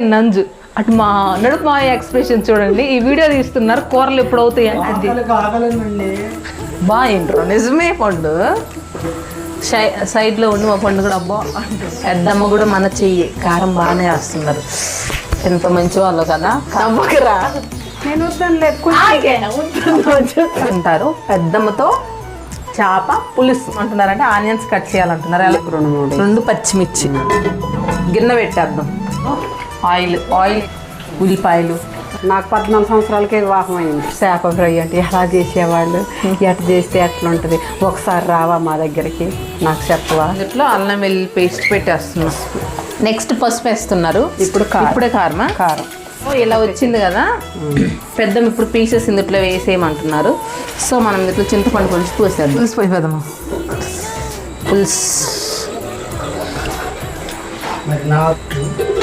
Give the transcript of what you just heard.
నంజు. అటు మా నడుపు మా ఎక్స్ప్రెషన్ చూడండి. ఈ వీడియో తీస్తున్నారు. కూరలు ఎప్పుడు అవుతాయి ఆకలేనండి బా ఏంట్రో నిజమే పండు. సైడ్లో ఉండి మా పండు కూడా అబ్బా. పెద్దమ్మ కూడా మన చెయ్యి. కారం బాగానే వేస్తున్నారు. ఎంత మంచి వాళ్ళు కదా. నమ్మకరా నేను అంటారు. పెద్దమ్మతో చేప పులుసు అంటున్నారంటే ఆనియన్స్ కట్ చేయాలంటున్నారు. రెండు మూడు. రెండు పచ్చిమిర్చి. గిన్నె పెట్టేద్దాం. ఆయిల్ ఆయిల్ ఉల్లిపాయలు. నాకు పద్నాలుగు సంవత్సరాలకే వివాహం అయింది. చేప ఫ్రై అంటే ఎలా చేసేవాళ్ళు? ఎట్లా చేస్తే ఎట్లా ఉంటుంది ఒకసారి రావా మా దగ్గరికి? నాకు చెప్పవా? అందులో అల్లం వెల్లుల్లి పేస్ట్ పెట్టేస్తున్నాం. నెక్స్ట్ పసుపు వేస్తున్నారు. ఇప్పుడు కారం. ఇప్పుడే కారమా? కారం. ఇలా వచ్చింది కదా. పెద్దమ్మ ఇప్పుడు పీసెస్ ఇందులో వేసేయమంటున్నారు. సో మనం ఇందులో చింతపండు కొంచెం పూసేద్దాం. పులుసు పోయి పెద్దమ్మ పులుసు. మరి నాకు